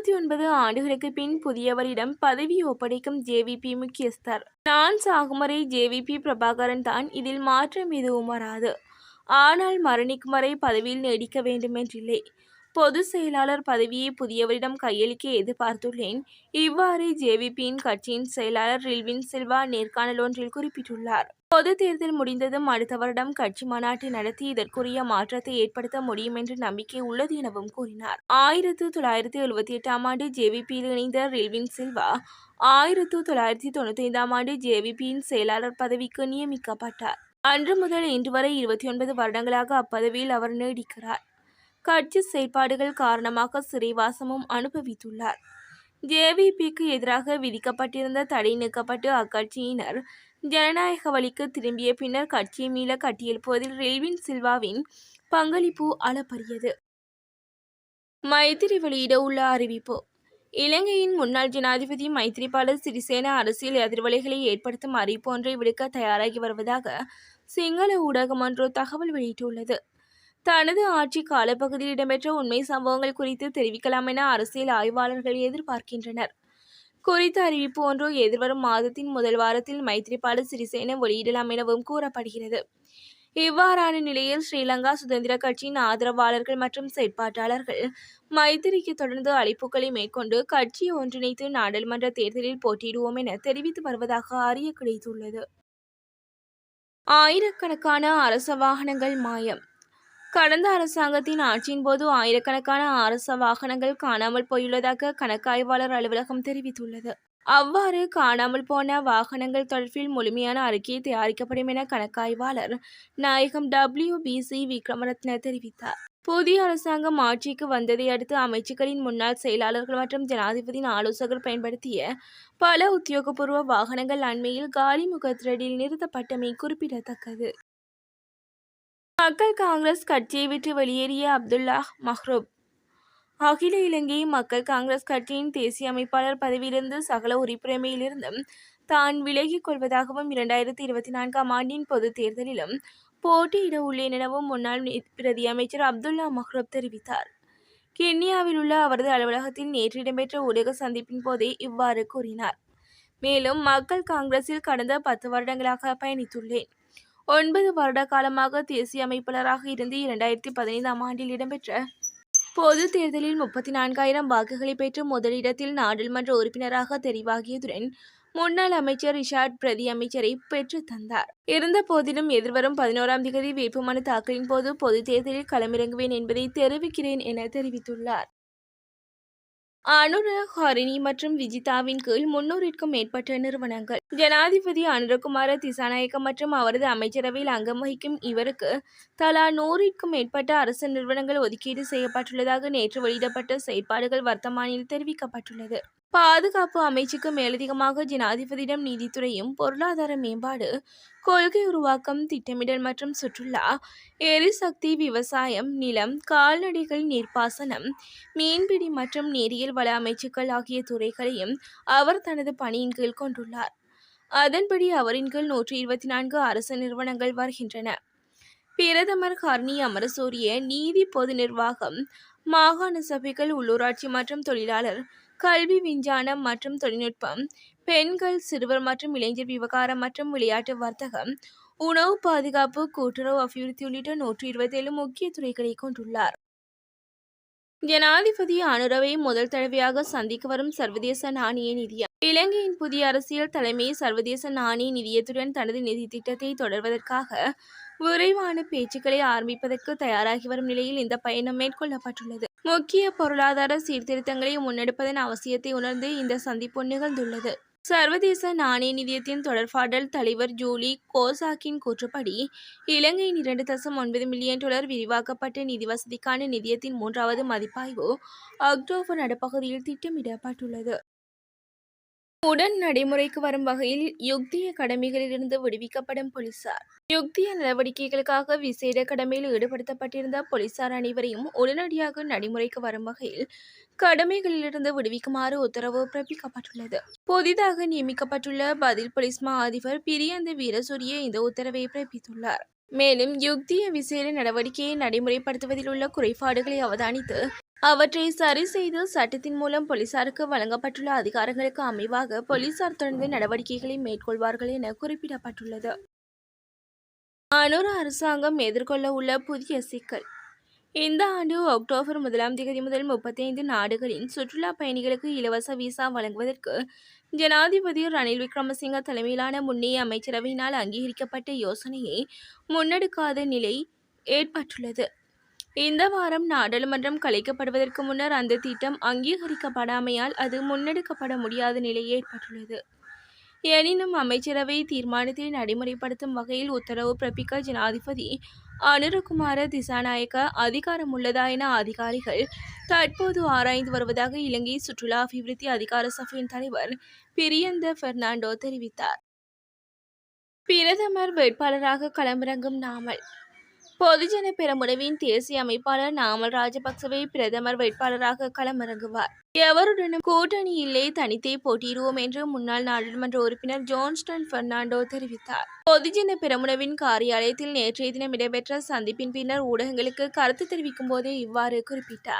இருபத்தி ஒன்பது ஆண்டுகளுக்கு பின் புதியவரிடம் பதவி ஒப்படைக்கும் ஜேவிபி முக்கியஸ்தர். நான் சாகுமரை ஜேவிபி பிரபாகரன் தான். இதில் மாற்றம் எதுவும் வராது. ஆனால் மரணிக்கும் வரை பதவியில் நீடிக்க வேண்டுமென்றில்லை. பொதுச் செயலாளர் பதவியை புதியவரிடம் கையளிக்க எதிர்பார்த்துள்ளேன். இவ்வாறு ஜேவிபியின் கட்சியின் செயலாளர் ரில்வின் சில்வா நேர்காணல் ஒன்றில் குறிப்பிட்டுள்ளார். பொது தேர்தல் முடிந்ததும் அடுத்த வருடம் கட்சி மாநாட்டை நடத்தி இதற்குரிய மாற்றத்தை ஏற்படுத்த முடியும் என்ற நம்பிக்கை உள்ளது எனவும் கூறினார். ஆயிரத்து தொள்ளாயிரத்து எழுபத்தி எட்டாம் ஆண்டு ஜேவிபியில் இணைந்த ரில்வின் சில்வா ஆயிரத்து தொள்ளாயிரத்தி தொண்ணூத்தி ஐந்தாம் ஆண்டு ஜேவிபியின் செயலாளர் பதவிக்கு நியமிக்கப்பட்டார். அன்று முதல் இன்று வரை இருபத்தி ஒன்பது வருடங்களாக அப்பதவியில் அவர் நீடிக்கிறார். கட்சி செயற்பாடுகள் காரணமாக சிறைவாசமும் அனுபவித்துள்ளார். ஜேவிபிக்கு எதிராக விதிக்கப்பட்டிருந்த தடை நீக்கப்பட்டு அக்கட்சியினர் ஜனநாயக வழிக்கு திரும்பிய பின்னர் கட்சியை மீள கட்டியெழுப்புவதில் ரெல்வின் சில்வாவின் பங்களிப்பு அளப்பரியது. மைத்திரி வெளியிட உள்ள அறிவிப்பு. இலங்கையின் முன்னாள் ஜனாதிபதி மைத்திரிபால சிறிசேன அரசியல் எதிர்வலைகளை ஏற்படுத்தும் அறிவிப்பு ஒன்றை விடுக்க தயாராகி வருவதாக சிங்கள ஊடகம் ஒன்று தகவல் வெளியிட்டுள்ளது. தனது ஆட்சி காலப்பகுதியில் இடம்பெற்ற உண்மை சம்பவங்கள் குறித்து தெரிவிக்கலாம் என அரசியல் ஆய்வாளர்கள் எதிர்பார்க்கின்றனர். குறித்த அறிவிப்பு ஒன்று எதிர்வரும் மாதத்தின் முதல் வாரத்தில் மைத்ரிபால சிறிசேன வெளியிடலாம் எனவும் கூறப்படுகிறது. இவ்வாறான நிலையில் ஸ்ரீலங்கா சுதந்திர கட்சியின் ஆதரவாளர்கள் மற்றும் செயற்பாட்டாளர்கள் மைத்திரிக்கு தொடர்ந்து அழைப்புகளை மேற்கொண்டு கட்சியை ஒன்றிணைத்து நாடாளுமன்ற தேர்தலில் போட்டியிடுவோம் என தெரிவித்து வருவதாக அறிய கிடைத்துள்ளது. ஆயிரக்கணக்கான அரச வாகனங்கள் மாயம். கடந்த அரசாங்கத்தின் ஆட்சியின் போது ஆயிரக்கணக்கான அரச வாகனங்கள் காணாமல் போயுள்ளதாக கணக்காய்வாளர் அலுவலகம் தெரிவித்துள்ளது. அவ்வாறு காணாமல் போன வாகனங்கள் தொடர்பில் முழுமையான அறிக்கையை தயாரிக்கப்படும் என கணக்காய்வாளர் நாயகம் டபிள்யூ பிசி விக்ரமரத்ன தெரிவித்தார். புதிய அரசாங்கம் ஆட்சிக்கு வந்ததை அடுத்து அமைச்சுக்களின் முன்னாள் செயலாளர்கள் மற்றும் ஜனாதிபதியின் ஆலோசகர் பயன்படுத்திய பல உத்தியோகபூர்வ வாகனங்கள் அண்மையில் காலி முகத்திரடில் நிறுத்தப்பட்டமை குறிப்பிடத்தக்கது. மக்கள் காங்கிரஸ் கட்சியை விட்டு வெளியேறிய அப்துல்லா மஹ்ரூப். அகில இலங்கை மக்கள் காங்கிரஸ் கட்சியின் தேசிய அமைப்பாளர் பதவியிலிருந்து சகல உறுப்பினமையிலிருந்தும் தான் விலகிக் கொள்வதாகவும் இரண்டாயிரத்தி இருபத்தி நான்காம் ஆண்டின் பொதுத் தேர்தலிலும் போட்டியிட உள்ளேன் எனவும் முன்னாள் பிரதி அமைச்சர் அப்துல்லா மஹ்ரூப் தெரிவித்தார். கென்யாவில் உள்ள அவரது அலுவலகத்தில் நேற்று இடம்பெற்ற ஊடக சந்திப்பின் போதே இவ்வாறு கூறினார். மேலும் மக்கள் காங்கிரஸில் கடந்த பத்து வருடங்களாக பயணித்துள்ளேன். ஒன்பது வருட காலமாக தேசிய அமைப்பாளராக இருந்து இரண்டாயிரத்தி பதினைந்தாம் ஆண்டில் இடம்பெற்ற பொது தேர்தலில் முப்பத்தி நான்காயிரம் வாக்குகளை பெற்று முதலிடத்தில் நாடாளுமன்ற உறுப்பினராக தெரிவாகியதுடன் முன்னாள் அமைச்சர் ரிஷாட் பிரதி அமைச்சரை பெற்று தந்தார். இருந்த போதிலும் எதிர்வரும் பதினோராம் தேதி வேட்புமனு தாக்கலின் போது பொது தேர்தலில் களமிறங்குவேன் என்பதை தெரிவிக்கிறேன் என தெரிவித்துள்ளார். அனுரக் ஹரிணி மற்றும் விஜிதாவின் கீழ் முன்னூறிற்கும் மேற்பட்ட நிறுவனங்கள். ஜனாதிபதி அனுரகுமார திசாநாயக்க மற்றும் அவரது அமைச்சரவையில் அங்கம் வகிக்கும் இவருக்கு தலா நூறிற்கும் மேற்பட்ட அரசு நிறுவனங்கள் ஒதுக்கீடு செய்யப்பட்டுள்ளதாக நேற்று வெளியிடப்பட்ட செயற்பாடுகள் வர்த்தமானியில் தெரிவிக்கப்பட்டுள்ளது. பாதுகாப்பு அமைச்சுக்கு மேலதிகமாக ஜனாதிபதியிடம் நீதித்துறையும் பொருளாதார மேம்பாடு கொள்கை உருவாக்கம் திட்டமிடல் மற்றும் சுற்றுலா எரிசக்தி விவசாயம் நிலம் கால்நடைகள் நீர்ப்பாசனம் மீன்பிடி மற்றும் நேரியல் வள அமைச்சுக்கள் ஆகிய துறைகளையும் அவர் தனது பணியின் கீழ் கொண்டுள்ளார். அதன்படி அவரின் கீழ் நூற்றி இருபத்தி நான்கு அரசு நிறுவனங்கள் வருகின்றன. பிரதமர் ஹர்னி அமரசூரிய நீதி பொது நிர்வாகம் மாகாண சபைகள் உள்ளூராட்சி மற்றும் தொழிலாளர் கல்வி விஞ்ஞானம் மற்றும் தொழில்நுட்பம் பெண்கள் சிறுவர் மற்றும் இளைஞர் விவகாரம் மற்றும் விளையாட்டு வர்த்தகம் உணவு பாதுகாப்பு கூட்டுறவு அபிவிருத்தி உள்ளிட்ட நூற்றி இருபத்தேழு முக்கிய துறைகளை கொண்டுள்ளார். ஜனாதிபதி அனுரவை முதல் தடவையாக சந்திக்க வரும் சர்வதேச நாணய நிதியம். இலங்கையின் புதிய அரசியல் தலைமை சர்வதேச நாணய நிதியத்துடன் தனது நிதி திட்டத்தை தொடர்வதற்காக விரைவான பேச்சுக்களை ஆரம்பிப்பதற்கு தயாராகி வரும் நிலையில் இந்த பயணம் மேற்கொள்ளப்பட்டுள்ளது. முக்கிய பொருளாதார சீர்திருத்தங்களை முன்னெடுப்பதன் அவசியத்தை உணர்ந்து இந்த சந்திப்பு நிகழ்ந்துள்ளது. சர்வதேச நாணய நிதியத்தின் தொடர்பாடல் தலைவர் ஜூலி கோசாக்கின் கூற்றுப்படி இலங்கையின் இரண்டு தசம் ஒன்பது மில்லியன் டாலர் விரிவாக்கப்பட்ட நிதி வசதிக்கான நிதியத்தின் மூன்றாவது மதிப்பாய்வு அக்டோபர் நடுப்பகுதியில் திட்டமிடப்பட்டுள்ளது. உடன் நடைமுறைக்கு வரும் வகையில் யுக்திய கடமைகளிலிருந்து விடுவிக்கப்படும் போலீசார். யுக்திய நடவடிக்கைகளுக்காக விசேட கடமையில் ஈடுபடுத்தப்பட்டிருந்த போலீசார் அனைவரையும் உடனடியாக நடைமுறைக்கு வரும் வகையில் கடமைகளிலிருந்து விடுவிக்குமாறு உத்தரவு பிறப்பிக்கப்பட்டுள்ளது. புதிதாக நியமிக்கப்பட்டுள்ள பதில் போலீஸ் மா அதிபர் பிரியந்த வீரசூரிய இந்த உத்தரவை பிறப்பித்துள்ளார். மேலும் யுக்திய விசேட நடவடிக்கையை நடைமுறைப்படுத்துவதில் உள்ள குறைபாடுகளை அவதானித்து அவற்றை சரி செய்து சட்டத்தின் மூலம் போலீசாருக்கு வழங்கப்பட்டுள்ள அதிகாரங்களுக்கு அமைவாக போலீசார் தொடர்ந்து நடவடிக்கைகளை மேற்கொள்வார்கள் என குறிப்பிடப்பட்டுள்ளது. அனுர அரசாங்கம் எதிர்கொள்ள உள்ள புதிய சிக்கல். இந்த ஆண்டு அக்டோபர் முதலாம் தேதி முதல் முப்பத்தைந்து நாடுகளின் சுற்றுலா பயணிகளுக்கு இலவச விசா வழங்குவதற்கு ஜனாதிபதி ரணில் விக்ரமசிங்க தலைமையிலான முன்னைய அமைச்சரவையினால் அங்கீகரிக்கப்பட்ட யோசனையை முன்னெடுக்காத நிலை ஏற்பட்டுள்ளது. இந்த வாரம் நாடாளுமன்றம் கலைக்கப்படுவதற்கு முன்னர் அந்த திட்டம் அங்கீகரிக்கப்படாமையால் அது முன்னெடுக்கப்பட முடியாத நிலை ஏற்பட்டுள்ளது. எனினும் அமைச்சரவை தீர்மானத்தை நடைமுறைப்படுத்தும் வகையில் உத்தரவு பிறப்பிக்க ஜனாதிபதி அனுரகுமார திசாநாயக்க அதிகாரமுள்ளதா என அதிகாரிகள் தற்போது ஆராய்ந்து வருவதாக இலங்கை சுற்றுலா அபிவிருத்தி அதிகார சபையின் தலைவர் பிரியந்த பெர்னாண்டோ தெரிவித்தார். பிரதமர் வேட்பாளராக களமிறங்கும் நாமல் பொதுஜன பெரமுனவின் தேசிய அமைப்பாளர் நாமல் ராஜபக்சவை பிரதமர் வேட்பாளராக களமிறங்குவார். எவருடனும் கூட்டணி இல்லை தனித்தே போட்டியிடுவோம் என்று முன்னாள் நாடாளுமன்ற உறுப்பினர் ஜோன்ஸ்டன் பெர்னாண்டோ தெரிவித்தார். பொதுஜன பெரமுனவின் காரியாலயத்தில் நேற்றைய தினம் இடம்பெற்ற சந்திப்பின் பின்னர் ஊடகங்களுக்கு கருத்து தெரிவிக்கும் போதே இவ்வாறு குறிப்பிட்டார்.